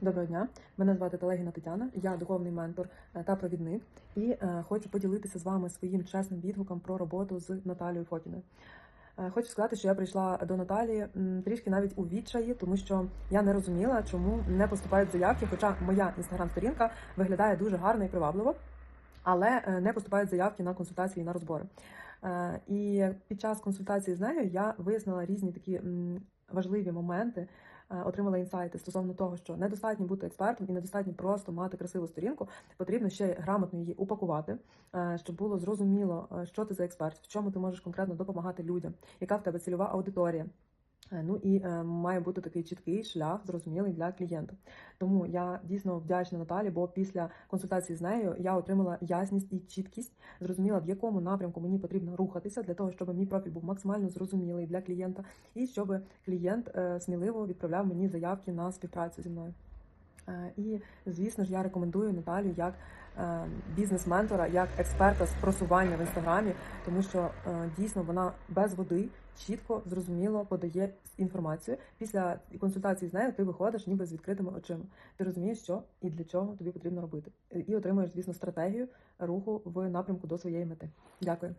Доброго дня, мене звати Телегіна Тетяна, я духовний ментор е, та провідник, і е, хочу поділитися з вами своїм чесним відгуком про роботу з Наталією Фокіною. Е, Хочу сказати, що я прийшла до Наталії трішки навіть у відчаї, тому що я не розуміла, чому не поступають заявки. Хоча моя інстаграм-сторінка виглядає дуже гарно і привабливо, але не поступають заявки на консультації і на розбори. Е, І під час консультації з нею я вияснила різні такі важливі моменти, е, отримала інсайти стосовно того, що недостатньо бути експертом і недостатньо просто мати красиву сторінку. Потрібно ще грамотно її упакувати, е, щоб було зрозуміло, що ти за експерт, в чому ти можеш конкретно допомагати людям, яка в тебе цільова аудиторія. Е, Ну і е, має бути такий чіткий шлях, зрозумілий для клієнта. Тому я дійсно вдячна Наталі, бо після консультації з нею я отримала ясність і чіткість, зрозуміла, в якому напрямку мені потрібно рухатися для того, щоб мій профіль був максимально зрозумілий для клієнта, і щоб клієнт е, сміливо відправляв мені заявки на співпрацю зі мною. Е, І звісно ж, я рекомендую Наталю як е, бізнес-ментора, як експерта з просування в інстаграмі, тому що е, дійсно вона без води чітко зрозуміло подає інформацію. Після консультації з нею ти виходиш ніби з відкритими очима. Ти розумієш, що і для чого тобі потрібно робити, і отримуєш, звісно, стратегію руху в напрямку до своєї мети. Дякую.